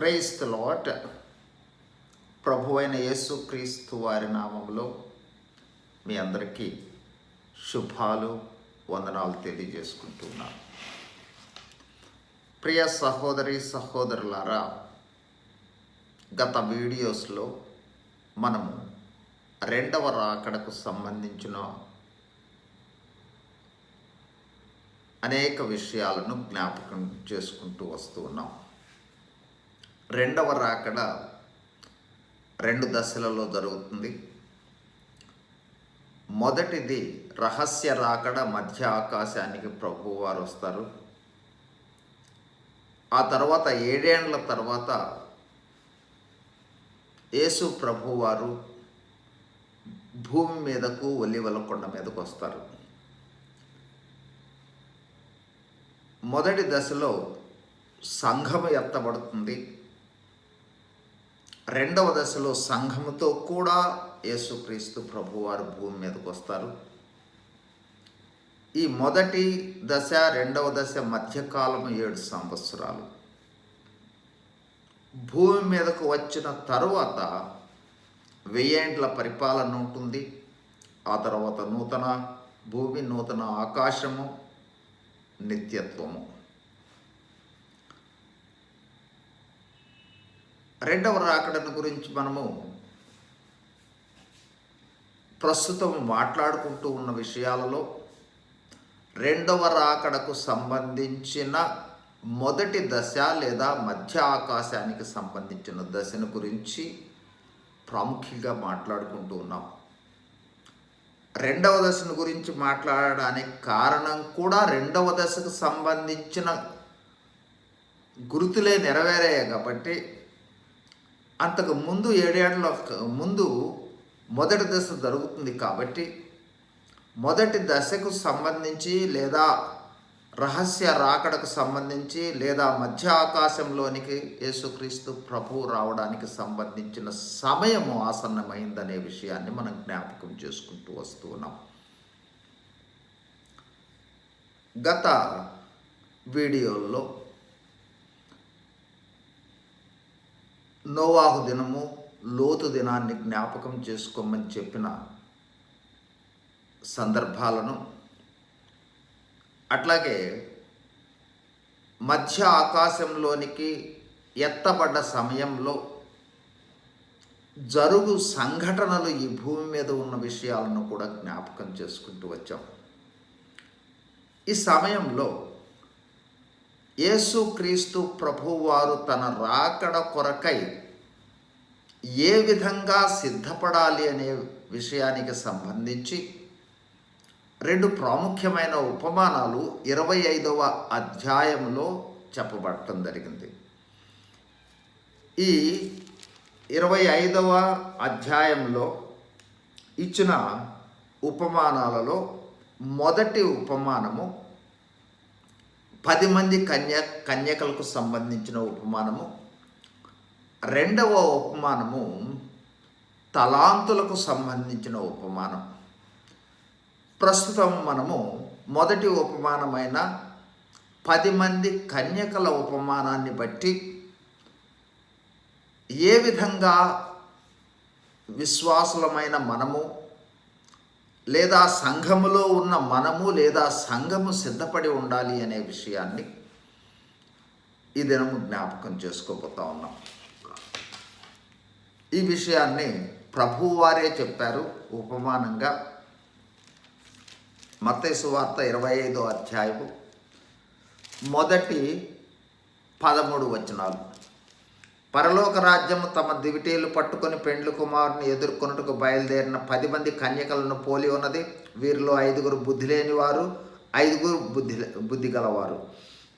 Price the lot ప్రభు అయిన యేసుక్రీస్తు వారి నామంలో మీ అందరికీ శుభాలు వందనాలు తెలియజేసుకుంటున్నాను ప్రియ సహోదరి సహోదరులారా గత వీడియోస్లో మనము రెండవ రాకడకు సంబంధించిన అనేక విషయాలను జ్ఞాపకం చేసుకుంటూ వస్తూ ఉన్నాం. రెండవ రాకడ రెండు దశలలో జరుగుతుంది. మొదటిది రహస్య రాకడ మధ్య ఆకాశానికి ప్రభువారు వస్తారు. ఆ తర్వాత ఏడేండ్ల తర్వాత యేసు ప్రభువారు భూమి మీదకు ఒలివల కొండ మీదకు వస్తారు. మొదటి దశలో సంఘం ఎత్తబడుతుంది. రెండవ దశలో సంఘముతో కూడా యేసుక్రీస్తు ప్రభువారు భూమి మీదకు వస్తారు. ఈ మొదటి దశ రెండవ దశ మధ్యకాలం ఏడు సంవత్సరాలు. భూమి మీదకు వచ్చిన తరువాత వెయ్యేండ్ల పరిపాలన ఉంటుంది. ఆ తర్వాత నూతన భూమి నూతన ఆకాశము నిత్యత్వము. రెండవ రాకడను గురించి మనము ప్రస్తుతం మాట్లాడుకుంటూ ఉన్న విషయాలలో రెండవ రాకడకు సంబంధించిన మొదటి దశ లేదా మధ్య ఆకాశానికి సంబంధించిన దశను గురించి ప్రాముఖ్యంగా మాట్లాడుకుంటూ ఉన్నాం. రెండవ దశను గురించి మాట్లాడడానికి కారణం కూడా రెండవ దశకు సంబంధించిన గుర్తులే నెరవేరాయి కాబట్టి అంతకు ముందు ఏడేళ్ళ ముందు మొదటి దశ జరుగుతుంది కాబట్టి మొదటి దశకు సంబంధించి లేదా రహస్య రాకడకు సంబంధించి లేదా మధ్య ఆకాశంలోనికి యేసుక్రీస్తు ప్రభు రావడానికి సంబంధించిన సమయము ఆసన్నమైందనే విషయాన్ని మనం జ్ఞాపకం చేసుకుంటూ వస్తూ ఉన్నాం. గత వీడియోల్లో నోవాహు దినము లోతు దినాన్ని జ్ఞాపకం చేసుకోమని చెప్పిన సందర్భాలను అట్లాగే మధ్య ఆకాశంలోనికి ఎత్తబడ్డ సమయంలో జరుగు సంఘటనలు ఈ భూమి మీద ఉన్న విషయాలను కూడా జ్ఞాపకం చేసుకుంటూ వచ్చాం. ఈ సమయంలో యేసుక్రీస్తు ప్రభువారు తన రాకడ కొరకై ఏ విధంగా సిద్ధపడాలి అనే విషయానికి సంబంధించి రెండు ప్రాముఖ్యమైన ఉపమానాలు ఇరవై ఐదవ అధ్యాయంలో చెప్పబడటం జరిగింది. ఈ ఇరవై ఐదవ అధ్యాయంలో ఇచ్చిన ఉపమానాలలో మొదటి ఉపమానము పది మంది కన్య కన్యకలకు సంబంధించిన ఉపమానము. రెండవ ఉపమానము తలాంతులకు సంబంధించిన ఉపమానం. ప్రస్తుతం మనము మొదటి ఉపమానమైన పది మంది కన్యకల ఉపమానాన్ని బట్టి ఏ విధంగా విశ్వాసులమైన మనము లేదా సంఘములో ఉన్న మనము లేదా సంఘము సిద్ధపడి ఉండాలి అనే విషయాన్ని ఈ దినము జ్ఞాపకం చేసుకోబోతా ఉన్నాం. ఈ విషయాన్ని ప్రభువారే చెప్పారు ఉపమానంగా. మత్తైసు వార్త ఇరవై ఐదో అధ్యాయము మొదటి పదమూడు వచనాలు. పరలోక రాజ్యము తమ దివిటీలు పట్టుకొని పెండ్లు కుమారుని ఎదుర్కొనుటకు బయలుదేరిన పది మంది కన్యకలను పోలి ఉన్నది. వీరిలో ఐదుగురు బుద్ధి లేని వారు ఐదుగురు బుద్ధి బుద్ధి గలవారు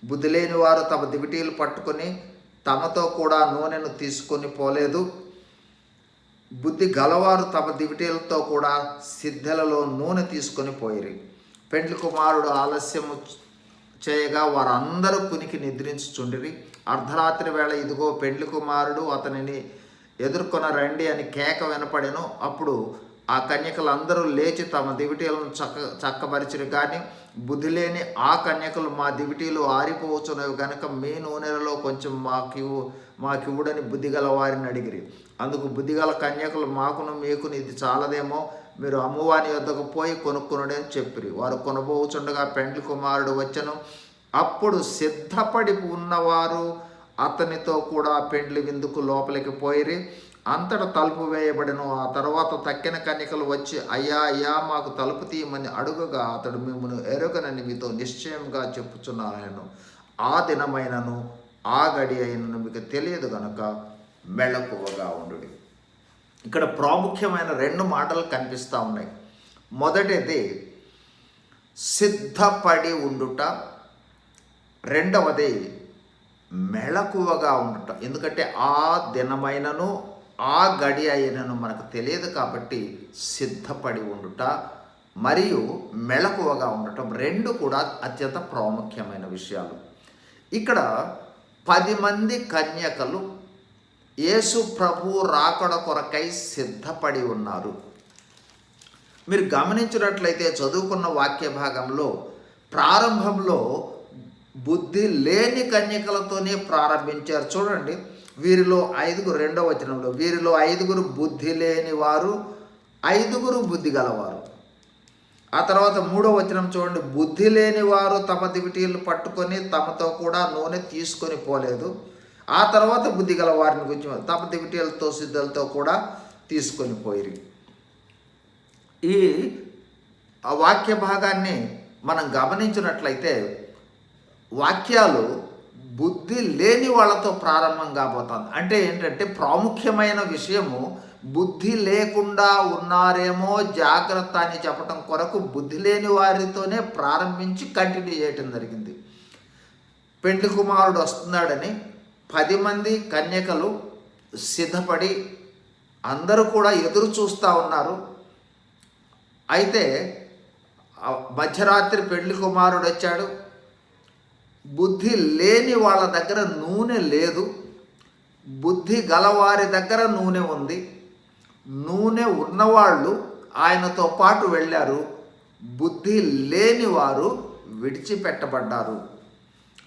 బుద్ధి లేని వారు తమ దివిటీలు పట్టుకొని తమతో కూడా నూనెను తీసుకొని పోలేదు. బుద్ధి గలవారు తమ దివిటీలతో కూడా సిద్ధలలో నూనె తీసుకొని పోయిరి. పెండ్లి కుమారుడు ఆలస్యము చేయగా వారందరూ కునికి నిద్రించుచుండిరి. అర్ధరాత్రి వేళ ఇదిగో పెండ్లి కుమారుడు అతనిని ఎదుర్కొన రండి అని కేక వినపడెను. అప్పుడు ఆ కన్యకలందరూ లేచి తమ దివిటీలను చక్క చక్కపరిచిరు కానీ బుద్ధి లేని ఆ కన్యకలు మా దివిటీలు ఆరిపోవచ్చునవి కనుక మీ నూనెలలో కొంచెం మాకు మాకివ్వడని బుద్ధిగల వారిని అడిగిరి. అందుకు బుద్ధిగల కన్యకలు మాకును మీకును ఇది చాలదేమో మీరు అమ్మవాని వద్దకు పోయి కొనుక్కునుడని చెప్పిరి. వారు కొనబోచుండగా పెండ్లి కుమారుడు వచ్చను. అప్పుడు సిద్ధపడి ఉన్నవారు అతనితో కూడా పెండ్లి విందుకు లోపలికి పోయిరి. అంతట తలుపు వేయబడను. ఆ తర్వాత తక్కిన కన్యకలు వచ్చి అయ్యా అయ్యా మాకు తలుపు తీయమని అడుగగా అతడు మిమ్మల్ని ఎరుగనని మీతో నిశ్చయంగా చెప్పుచున్నాను ఆ దినమైనను ఆ గడి అయినను మీకు తెలియదు గనక మెళకువగా ఉండు ఇక్కడ ప్రాముఖ్యమైన రెండు మాటలు కనిపిస్తూ ఉన్నాయి. మొదటిది సిద్ధపడి ఉండుట రెండవది మెళకువగా ఉండటం. ఎందుకంటే ఆ దినమైనను ఆ గడి అయినను మనకు తెలియదు కాబట్టి సిద్ధపడి ఉండుట మరియు మెళకువగా ఉండటం రెండు కూడా అత్యంత ప్రాముఖ్యమైన విషయాలు. ఇక్కడ పది మంది కన్యకలు యేసు ప్రభు రాకడ కొరకై సిద్ధపడి ఉన్నారు. మీరు గమనించినట్లయితే చదువుకున్న వాక్య భాగంలో ప్రారంభంలో బుద్ధి లేని కన్యకలతోనే ప్రారంభించారు. చూడండి వీరిలో ఐదుగురు రెండవ వచనంలో వీరిలో ఐదుగురు బుద్ధి లేని వారు ఐదుగురు బుద్ధి గలవారు. ఆ తర్వాత మూడో వచనం చూడండి బుద్ధి లేని వారు తమ దివిటీలు పట్టుకొని తమతో కూడా నూనె తీసుకొని పోలేదు. ఆ తర్వాత బుద్ధి గల వారిని గురించి తమ దివిటీలతో సిద్ధులతో కూడా తీసుకొని పోయి ఈ వాక్య భాగాన్ని మనం గమనించినట్లయితే వాక్యాలు బుద్ధి లేని వాళ్ళతో ప్రారంభం కాబోతుంది. అంటే ఏంటంటే ప్రాముఖ్యమైన విషయము బుద్ధి లేకుండా ఉన్నారేమో జాగ్రత్త అని చెప్పటం కొరకు బుద్ధి లేని వారితోనే ప్రారంభించి కంటిన్యూ చేయటం జరిగింది. పెండ్లి కుమారుడు వస్తున్నాడని పది మంది కన్యకలు సిద్ధపడి అందరూ కూడా ఎదురు చూస్తూ ఉన్నారు. అయితే మధ్యరాత్రి పెళ్ళి కుమారుడు వచ్చాడు. బుద్ధి లేని వాళ్ళ దగ్గర నూనె లేదు. బుద్ధి గలవారి దగ్గర నూనె ఉంది. నూనె ఉన్నవాళ్ళు ఆయనతో పాటు వెళ్ళారు. బుద్ధి లేని వారు విడిచిపెట్టబడ్డారు.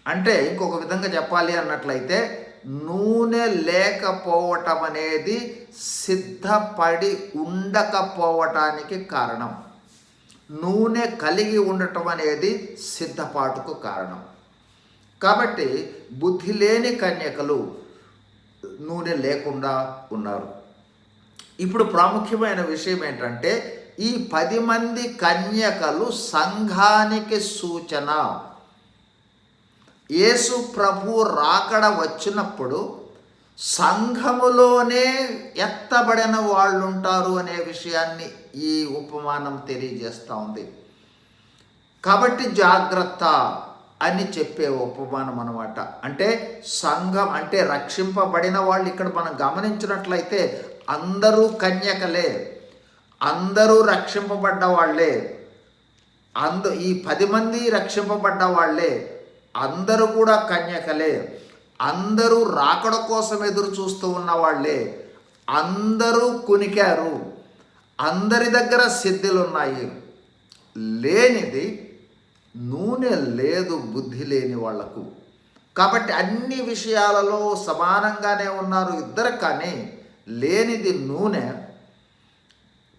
అంటే ఇంకొక విధంగా చెప్పాలి అన్నట్లయితే నూనె లేకపోవటం అనేది సిద్ధపడి ఉండకపోవటానికి కారణం. నూనె కలిగి ఉండటం అనేది సిద్ధపాటుకు కారణం. కాబట్టి బుద్ధి లేని కన్యకలు నూనె లేకుండా ఉన్నారు. ఇప్పుడు ప్రాముఖ్యమైన విషయం ఏంటంటే ఈ పది మంది కన్యకలు సంఘానికి సూచన. యేసు ప్రభు రాకడ వచ్చినప్పుడు సంఘములోనే ఎత్తబడిన వాళ్ళు ఉంటారు అనే విషయాన్ని ఈ ఉపమానం తెలియజేస్తూ ఉంది. కాబట్టి జాగ్రత్త. అని చెప్పే ఉపమానం అనమాట అంటే సంఘం అంటే రక్షింపబడిన వాళ్ళు ఇక్కడ మనం గమనించినట్లయితే అందరూ కన్యకలే. అందరూ రక్షింపబడ్డ వాళ్ళే. అందు ఈ పది మంది రక్షింపబడ్డ వాళ్ళే. అందరూ కూడా కన్యకలే. అందరూ రాకడ కోసం ఎదురు చూస్తూ ఉన్న వాళ్ళే. అందరూ కునికారు. అందరి దగ్గర సిద్ధులు ఉన్నాయి లేనిది నూనె లేదు బుద్ధి లేని వాళ్ళకు. కాబట్టి అన్ని విషయాలలో సమానంగానే ఉన్నారు ఇద్దరు కానీ లేనిది నూనె.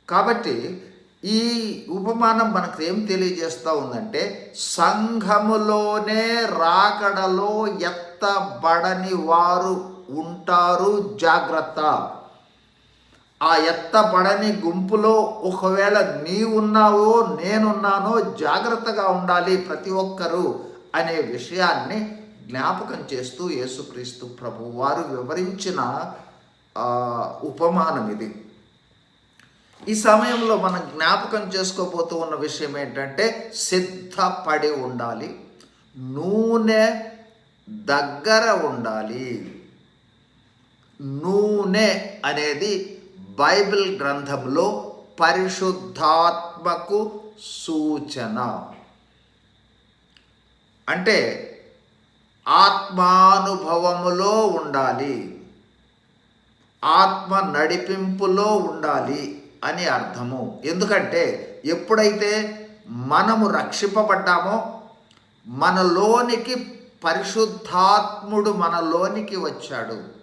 కాబట్టి ఈ ఉపమానం మనకు ఏం తెలియజేస్తూ ఉందంటే సంఘములోనే రాకడలో ఎత్తబడని వారు ఉంటారు జాగ్రత్త. ఆ ఎత్తబడని గుంపులో ఒకవేళ నీవున్నావో నేనున్నానో జాగ్రత్తగా ఉండాలి ప్రతి ఒక్కరూ అనే విషయాన్ని జ్ఞాపకం చేస్తూ యేసుక్రీస్తు ప్రభు వారు వివరించిన ఉపమానం ఇది. ఈ సమయంలో మనం జ్ఞాపకం చేసుకోబోతూ ఉన్న విషయం ఏంటంటే సిద్ధపడి ఉండాలి నూనె దగ్గర ఉండాలి. నూనె అనేది బైబిల్ గ్రంథంలో పరిశుద్ధాత్మకు సూచన. అంటే ఆత్మానుభవములో ఉండాలి. ఆత్మ నడిపింపులో ఉండాలి అని అర్థము. ఎందుకంటే ఎప్పుడైతే మనము రక్షింపబడ్డామో మనలోనికి పరిశుద్ధాత్ముడు మనలోనికి వచ్చాడు.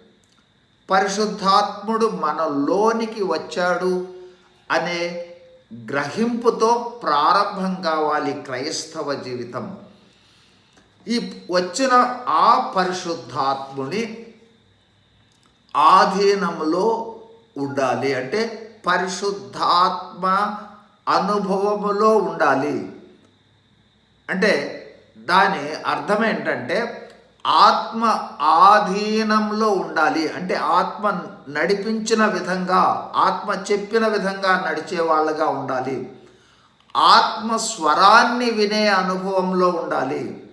పరిశుద్ధాత్ముడు మనలోనికి వచ్చాడు అనే గ్రహింపుతో ప్రారంభం కావాలి క్రైస్తవ జీవితం. ఈ వచ్చిన ఆ పరిశుద్ధాత్ముని ఆధీనంలో ఉండాలి. అంటే పరిశుద్ధాత్మ అనుభవములో ఉండాలి. అంటే దాని అర్థం ఏంటంటే ఆత్మ ఆధీనంలో ఉండాలి. అంటే ఆత్మ నడిపించిన విధంగా ఆత్మ చెప్పిన విధంగా నడిచే వాళ్ళగా ఉండాలి. ఆత్మ స్వరాన్ని వినే అనుభవంలో ఉండాలి.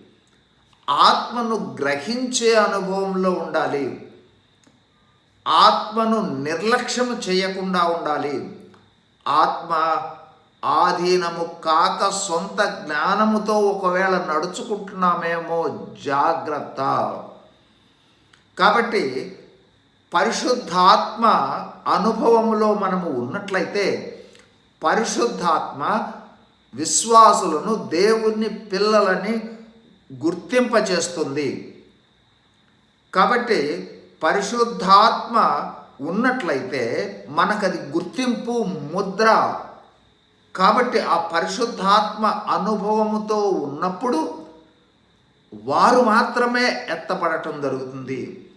ఆత్మను గ్రహించే అనుభవంలో ఉండాలి. ఆత్మను నిర్లక్ష్యం చేయకుండా ఉండాలి. ఆత్మ ఆధీనము కాక సొంత జ్ఞానముతో ఒకవేళ నడుచుకుంటున్నామేమో జాగ్రత్త. కాబట్టి పరిశుద్ధాత్మ అనుభవంలో మనము ఉన్నట్లయితే పరిశుద్ధాత్మ విశ్వాసులను దేవుని పిల్లలని గుర్తింపచేస్తుంది కాబట్టి పరిశుద్ధాత్మ ఉన్నట్లయితే మనకది గుర్తింపు ముద్ర కాబట్టి ఆ పరిశుద్ధాత్మ అనుభవముతో ఉన్నప్పుడు వారు మాత్రమే ఎత్తపడటం జరుగుతుంది.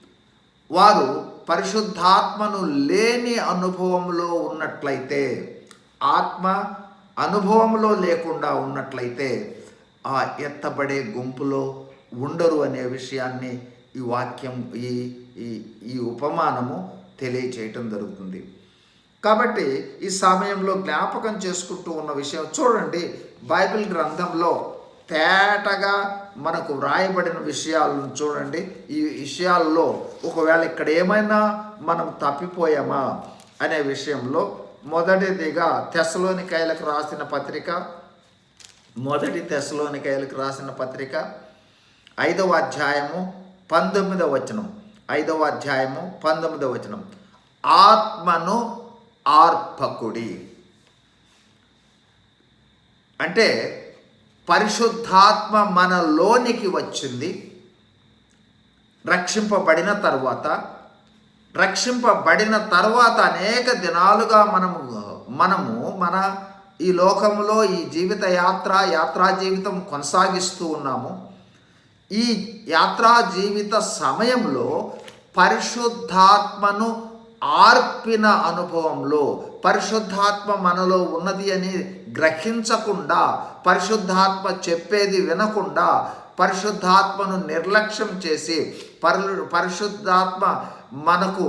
వారు పరిశుద్ధాత్మను లేని అనుభవంలో ఉన్నట్లయితే ఆత్మ అనుభవంలో లేకుండా ఉన్నట్లయితే ఆ ఎత్తబడే గుంపులో ఉండరు అనే విషయాన్ని ఈ వాక్యం ఈ ఈ ఈ ఉపమానము తెలియచేయటం జరుగుతుంది. కాబట్టి ఈ సమయంలో జ్ఞాపకం చేసుకుంటూ ఉన్న విషయం చూడండి. బైబిల్ గ్రంథంలో తేటగా మనకు వ్రాయబడిన విషయాలను చూడండి. ఈ విషయాల్లో ఒకవేళ ఇక్కడ ఏమైనా మనం తప్పిపోయామా అనే విషయంలో మొదటిదిగా తెసలోనికాయలకు రాసిన పత్రిక మొదటి తెసలోనికాయలకు రాసిన పత్రిక ఐదవ అధ్యాయము పంతొమ్మిదవ వచనం ఐదవ అధ్యాయము పంతొమ్మిదవ వచనం. ఆత్మను ఆర్పకుడి అంటే పరిశుద్ధాత్మ మనలోనికి వచ్చింది. రక్షింపబడిన తర్వాత రక్షింపబడిన తర్వాత అనేక దినాలుగా మనము మనము మన ఈ లోకంలో ఈ జీవిత యాత్ర యాత్రా జీవితం కొనసాగిస్తూ ఉన్నాము. ఈ యాత్రా జీవిత సమయంలో పరిశుద్ధాత్మను ఆర్పిన అనుభవంలో పరిశుద్ధాత్మ మనలో ఉన్నది అని గ్రహించకుండా పరిశుద్ధాత్మ చెప్పేది వినకుండా పరిశుద్ధాత్మను నిర్లక్ష్యం చేసి పరు పరిశుద్ధాత్మ మనకు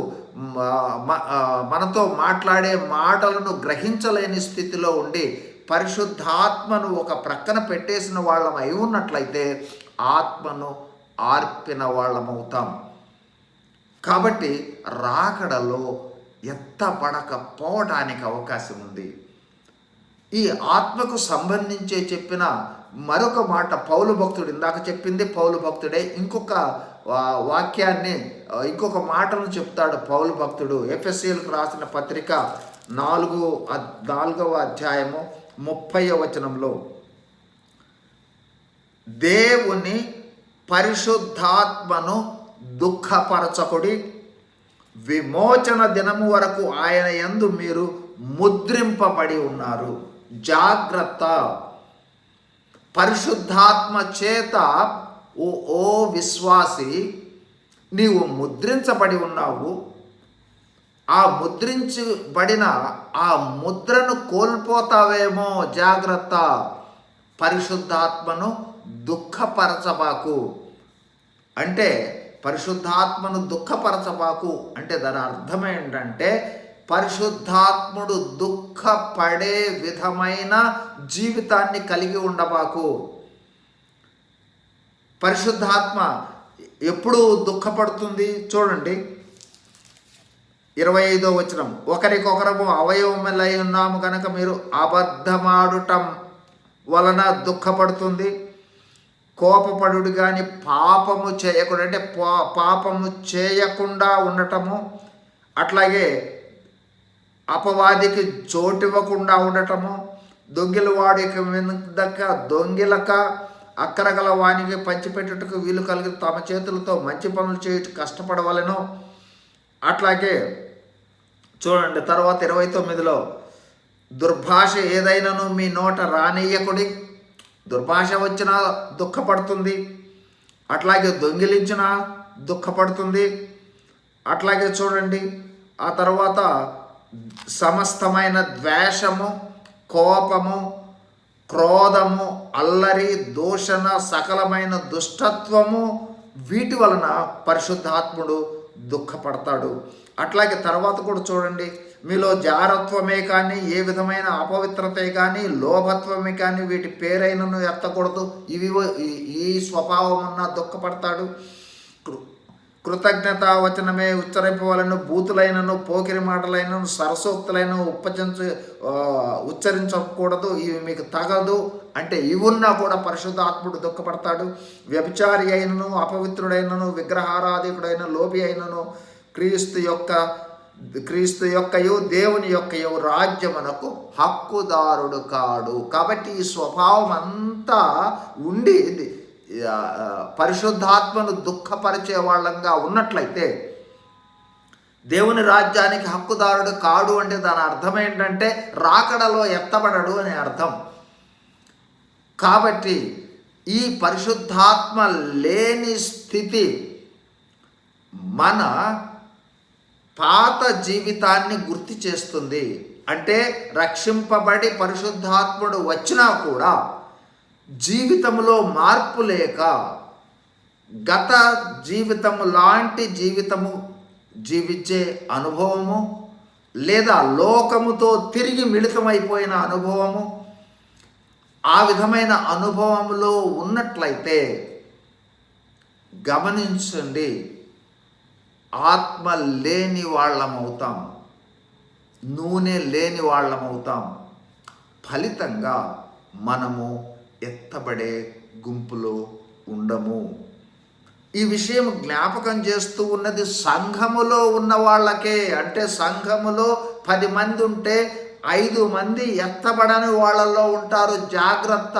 మనతో మాట్లాడే మాటలను గ్రహించలేని స్థితిలో ఉండి పరిశుద్ధాత్మను ఒక ప్రక్కన పెట్టేసిన వాళ్ళం అయి ఉన్నట్లయితే ఆత్మను ఆర్పిన వాళ్ళమవుతాం. కాబట్టి రాకడలో ఎత్తపడకపోవటానికి అవకాశం ఉంది. ఈ ఆత్మకు సంబంధించే చెప్పిన మరొక మాట పౌలు భక్తుడు ఇందాక చెప్పింది పౌలు భక్తుడే ఇంకొక వాక్యాన్ని ఇంకొక మాటను చెప్తాడు పౌలు భక్తుడు. ఎఫ్ఎస్సీలకు రాసిన పత్రిక నాలుగు నాలుగవ అధ్యాయము ముప్పై వచనంలో దేవుని పరిశుద్ధాత్మను దుఃఖపరచకుడి. విమోచన దినము వరకు ఆయన యందు మీరు ముద్రింపబడి ఉన్నారు. జాగ్రత్త. పరిశుద్ధాత్మ చేత ఓ ఓ విశ్వాసి నీవు ముద్రించబడి ఉన్నావు. ఆ ముద్రించబడిన ఆ ముద్రను కోల్పోతావేమో జాగ్రత్త. పరిశుద్ధాత్మను దుఃఖపరచబాకు. అంటే పరిశుద్ధాత్మను దుఃఖపరచబాకు అంటే దాని అర్థం ఏంటంటే పరిశుద్ధాత్ముడు దుఃఖపడే విధమైన జీవితాన్ని కలిగి ఉండబాకు. పరిశుద్ధాత్మ ఎప్పుడు దుఃఖపడుతుంది చూడండి. ఇరవై ఐదో వచనం ఒకరికొకరము అవయవములై ఉన్నాము కనుక మీరు అబద్ధమాడుటం వలన దుఃఖపడుతుంది. కోపపడు కానీ పాపము చేయకుండా అంటే పాపము చేయకుండా ఉండటము అట్లాగే అపవాదికి చోటివ్వకుండా ఉండటము దొంగిల వెనుక వెనుదక్క దొంగిలక అక్కరగల వానికి పంచిపెట్టుటకు వీలు కలిగి తమ చేతులతో మంచి పనులు చేయుట కష్టపడవలను. అట్లాగే చూడండి తర్వాత ఇరవై తొమ్మిదిలో దుర్భాష ఏదైనాను మీ నోట రానియకుడి దుర్భాష వచ్చినా దుఃఖపడుతుంది. అట్లాగే దొంగిలించిన దుఃఖపడుతుంది. అట్లాగే చూడండి ఆ తర్వాత సమస్తమైన ద్వేషము కోపము క్రోధము అల్లరి దూషణ సకలమైన దుష్టత్వము వీటి వలన పరిశుద్ధాత్ముడు దుఃఖపడతాడు. అట్లాగే తర్వాత కూడా చూడండి మీలో జారత్వమే కానీ ఏ విధమైన అపవిత్రతే కానీ లోభత్వమే కానీ వీటి పేరైనను ఎత్తకూడదు. ఇవి ఈ- స్వభావం ఉన్న దుఃఖపడతాడు. కృ- కృతజ్ఞత వచనమే ఉచ్చరింపవలను బూతులైనను పోకిరి మాటలైనను సరసోక్తులైన ఉపచరించ ఉచ్చరించకూడదు. ఇవి మీకు తగదు. అంటే ఇవున్నా కూడా పరిశుద్ధాత్ముడు దుఃఖపడతాడు. వ్యభిచారి అయినను అపవిత్రుడైనను విగ్రహారాధికుడైన లోపి అయినను క్రీస్తు యొక్క క్రీస్తు యొక్కయు దేవుని యొక్కయు రాజ్యమునకు హక్కుదారుడు కాడు. కాబట్టి ఈ స్వభావం అంతా ఉండి పరిశుద్ధాత్మను దుఃఖపరిచే వాళ్ళంగా ఉన్నట్లయితే దేవుని రాజ్యానికి హక్కుదారుడు కాడు అంటే దాని అర్థం ఏంటంటే రాకడలో ఎత్తబడడు అనే అర్థం. కాబట్టి ఈ పరిశుద్ధాత్మ లేని స్థితి మన పాత జీవితాన్ని గుర్తు చేస్తుంది. అంటే రక్షింపబడి పరిశుద్ధాత్ముడు వచ్చినా కూడా జీవితంలో మార్పు లేక గత జీవితము లాంటి జీవితము జీవించే అనుభవము లేదా లోకముతో తిరిగి మిళితమైపోయిన అనుభవము ఆ విధమైన అనుభవంలో ఉన్నట్లయితే గమనించండి. ఆత్మ లేని వాళ్ళమవుతాం. నూనె లేని వాళ్ళమవుతాం. ఫలితంగా మనము ఎత్తబడే గుంపులో ఉండము. ఈ విషయం జ్ఞాపకం చేస్తూ ఉన్నది సంఘములో ఉన్న వాళ్ళకే. అంటే సంఘములో పది మంది ఉంటే ఐదు మంది ఎత్తబడని వాళ్ళలో ఉంటారు. జాగ్రత్త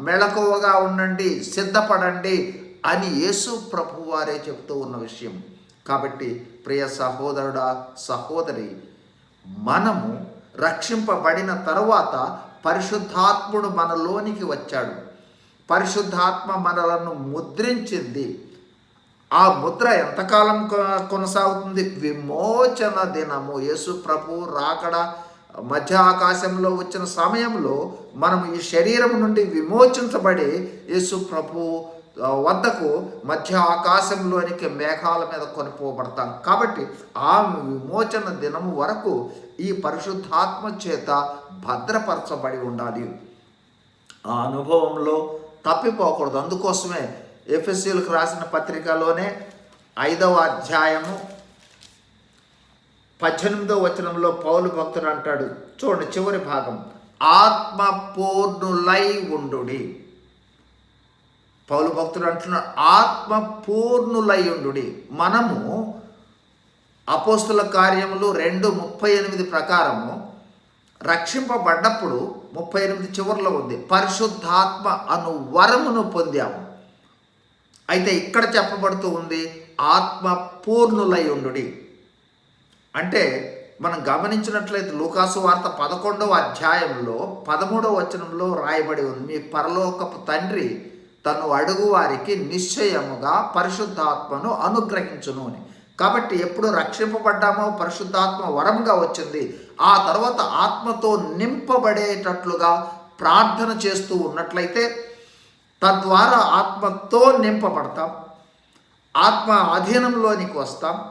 మెళకువగా ఉండండి సిద్ధపడండి అని యేసు ప్రభు వారే చెప్తూ ఉన్న విషయం. కాబట్టి ప్రియ సహోదరుడా సహోదరి మనము రక్షింపబడిన తరువాత పరిశుద్ధాత్ముడు మనలోనికి వచ్చాడు. పరిశుద్ధాత్మ మనలను ముద్రించింది. ఆ ముద్ర ఎంతకాలం కొనసాగుతుంది? విమోచన దినము. యేసు ప్రభు రాకడ మధ్య ఆకాశంలో వచ్చిన సమయంలో మనం ఈ శరీరం నుండి విమోచించబడి యేసు ప్రభు వద్దకు మధ్య ఆకాశంలోనికి మేఘాల మీద కొనిపోబడతాం. కాబట్టి ఆ విమోచన దినము వరకు ఈ పరిశుద్ధాత్మ చేత భద్రపరచబడి ఉండాలి. ఆ అనుభవంలో తప్పిపోకూడదు. అందుకోసమే ఎఫ్ఎస్సీలకు రాసిన పత్రికలోనే ఐదవ అధ్యాయము పద్దెనిమిదో వచనంలో పౌలు భక్తుడు అంటాడు. చూడండి చివరి భాగం. ఆత్మ పూర్ణులై ఉండుడి. పౌలు భక్తుడు అంటున్నాడు ఆత్మ పూర్ణులయ్యుండు మనము అపోస్తుల కార్యములు రెండు ముప్పై ఎనిమిది ప్రకారము రక్షింపబడ్డప్పుడు ముప్పై ఎనిమిది చివరిలో ఉంది. పరిశుద్ధాత్మ అను వరమును పొందాము. అయితే ఇక్కడ చెప్పబడుతూ ఉంది ఆత్మ పూర్ణులై అంటే మనం గమనించినట్లయితే లూకాసు వార్త పదకొండవ అధ్యాయంలో పదమూడవ వచనంలో రాయబడి ఉంది. మీ పరలోకపు తండ్రి తను అడుగు వారికి నిశ్చయముగా పరిశుద్ధాత్మను అనుగ్రహించును అని. కాబట్టి ఎప్పుడు రక్షింపబడ్డామో పరిశుద్ధాత్మ వరంగా వచ్చింది. ఆ తర్వాత ఆత్మతో నింపబడేటట్లుగా ప్రార్థన చేస్తూ ఉన్నట్లయితే తద్వారా ఆత్మతో నింపబడతాం. ఆత్మ అధీనంలోనికి వస్తాం.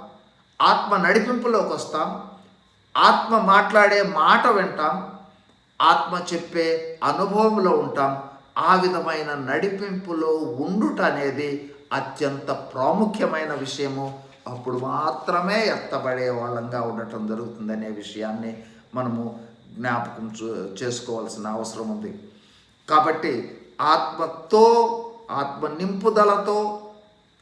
ఆత్మ నడిపింపులోకి వస్తాం. ఆత్మ మాట్లాడే మాట వింటాం. ఆత్మ చెప్పే అనుభవంలో ఉంటాం. ఆ విధమైన నడిపింపులో ఉండుట అనేది అత్యంత ప్రాముఖ్యమైన విషయము. అప్పుడు మాత్రమే ఎత్తబడే వాళ్ళంగా ఉండటం జరుగుతుందనే విషయాన్ని మనము జ్ఞాపకం చూ- చేసుకోవాల్సిన అవసరం ఉంది. కాబట్టి ఆత్మతో ఆత్మ నింపుదలతో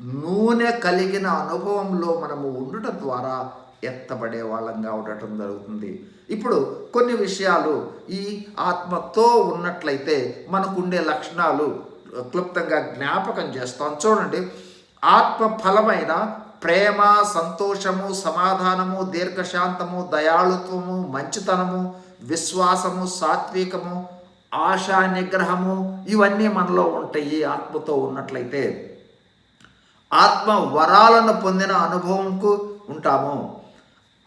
నూనె కలిగిన అనుభవంలో మనము ఉండటం ద్వారా ఎత్తబడే వాళ్ళంగా ఉండటం జరుగుతుంది. ఇప్పుడు కొన్ని విషయాలు ఈ ఆత్మతో ఉన్నట్లయితే మనకుండే లక్షణాలు క్లుప్తంగా జ్ఞాపకం చేస్తాం. చూడండి ఆత్మ ఫలమైన ప్రేమ సంతోషము సమాధానము దీర్ఘశాంతము దయాళుత్వము మంచితనము విశ్వాసము సాత్వికము ఆశా నిగ్రహము ఇవన్నీ మనలో ఉంటాయి ఆత్మతో ఉన్నట్లయితే. ఆత్మ వరాలను పొందిన అనుభవంకు ఉంటాము.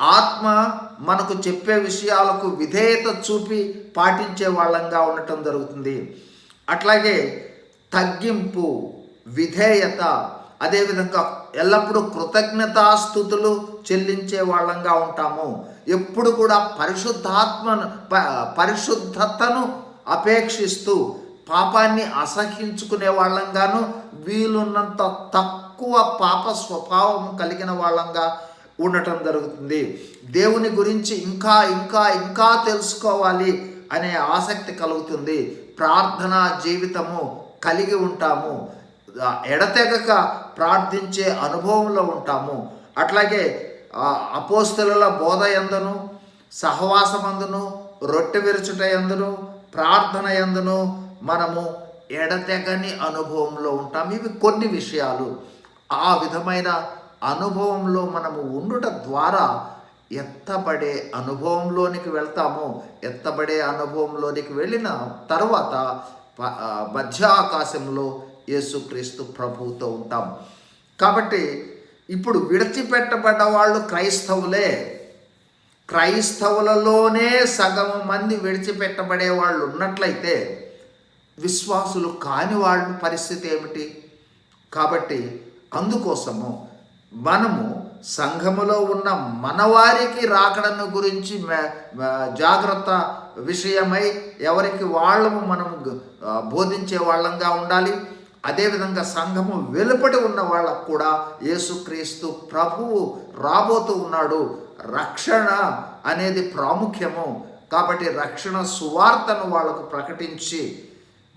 ఆత్మ మనకు చెప్పే విషయాలకు విధేయత చూపి పాటించే వాళ్ళంగా ఉండటం జరుగుతుంది. అట్లాగే తగ్గింపు విధేయత అదేవిధంగా ఎల్లప్పుడూ కృతజ్ఞతాస్థుతులు చెల్లించే వాళ్ళంగా ఉంటాము. ఎప్పుడు కూడా పరిశుద్ధాత్మను ప- పరిశుద్ధతను అపేక్షిస్తూ పాపాన్ని అసహించుకునే వాళ్ళంగాను వీలున్నంత తక్కువ పాప స్వభావం కలిగిన వాళ్ళంగా ఉండటం జరుగుతుంది. దేవుని గురించి ఇంకా ఇంకా ఇంకా తెలుసుకోవాలి అనే ఆసక్తి కలుగుతుంది. ప్రార్థనా జీవితము కలిగి ఉంటాము. ఎడతెగక ప్రార్థించే అనుభవంలో ఉంటాము. అట్లాగే అపోస్తుల బోధ ఎందును సహవాసమందును రొట్టె విరుచుట ఎందును ప్రార్థన ఎందును మనము ఎడతెగని అనుభవంలో ఉంటాం ఇవి కొన్ని విషయాలు. ఆ విధమైన అనుభవంలో మనము ఉండుట ద్వారా ఎత్తబడే అనుభవంలోనికి వెళ్తాము. ఎత్తబడే అనుభవంలోనికి వెళ్ళిన తర్వాత మధ్య ఆకాశంలో యేసుక్రీస్తు ప్రభువుతో ఉంటాం. కాబట్టి ఇప్పుడు విడిచిపెట్టబడ్డ వాళ్ళు క్రైస్తవులే. క్రైస్తవులలోనే సగం మంది విడిచిపెట్టబడే వాళ్ళు ఉన్నట్లయితే విశ్వాసులు కాని వాళ్ళ పరిస్థితి ఏమిటి? కాబట్టి అందుకోసము మనము సంఘములో ఉన్న మనవారికి రాకడను గురించి మే- జాగ్రత్త విషయమై ఎవరికి వాళ్ళము మనము బోధించే వాళ్ళంగా ఉండాలి. అదేవిధంగా సంఘము వెలుపటి ఉన్న వాళ్ళకు కూడా యేసుక్రీస్తు ప్రభువు రాబోతూ ఉన్నాడు. రక్షణ అనేది ప్రాముఖ్యము. కాబట్టి రక్షణ సువార్తను వాళ్ళకు ప్రకటించి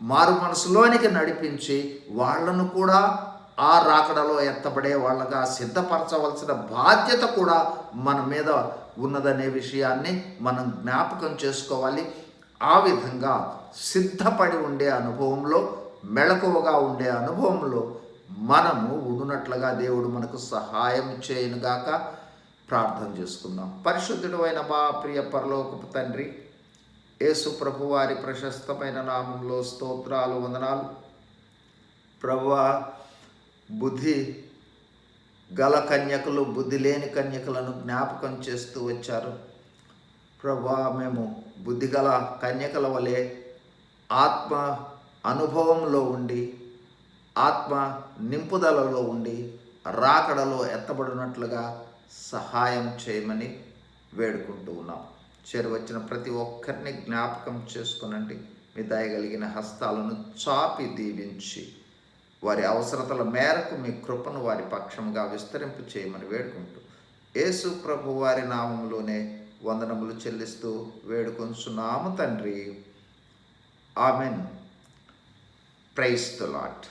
మారు మనసులోనికి నడిపించి వాళ్ళను కూడా ఆ రాకడలో ఎత్తబడే వాళ్ళగా సిద్ధపరచవలసిన బాధ్యత కూడా మన మీద ఉన్నదనే విషయాన్ని మనం జ్ఞాపకం చేసుకోవాలి. ఆ విధంగా సిద్ధపడి ఉండే అనుభవంలో మెళకువగా ఉండే అనుభవంలో మనము ఉండునట్లుగా దేవుడు మనకు సహాయం చేయనుగాక ప్రార్థన చేసుకుందాం. పరిశుద్ధుడు అయిన మా ప్రియ పరలోకపు తండ్రి యేసు ప్రభు వారి ప్రశస్తమైన నామంలో స్తోత్రాలు వందనాలు. ప్రభువా బుద్ధి గల కన్యకలు బుద్ధి లేని కన్యకలను జ్ఞాపకం చేస్తూ వచ్చారు. ప్రభా మేము బుద్ధి గల కన్యకల వలె ఆత్మ అనుభవంలో ఉండి ఆత్మ నింపుదలలో ఉండి రాకడలో ఎత్తబడినట్లుగా సహాయం చేయమని వేడుకుంటూ ఉన్నాం. చేరువచ్చిన ప్రతి ఒక్కరిని జ్ఞాపకం చేసుకునండి. మీ దయగలిగిన హస్తాలను చాపి దీవించి వారి అవసరతల మేరకు మీ కృపను వారి పక్షంగా విస్తరింపు చేయమని వేడుకుంటూ యేసు ప్రభు వారి నామంలోనే వందనములు చెల్లిస్తూ వేడుకొంచున్నాము తండ్రి. ఆమెన్. Price the lot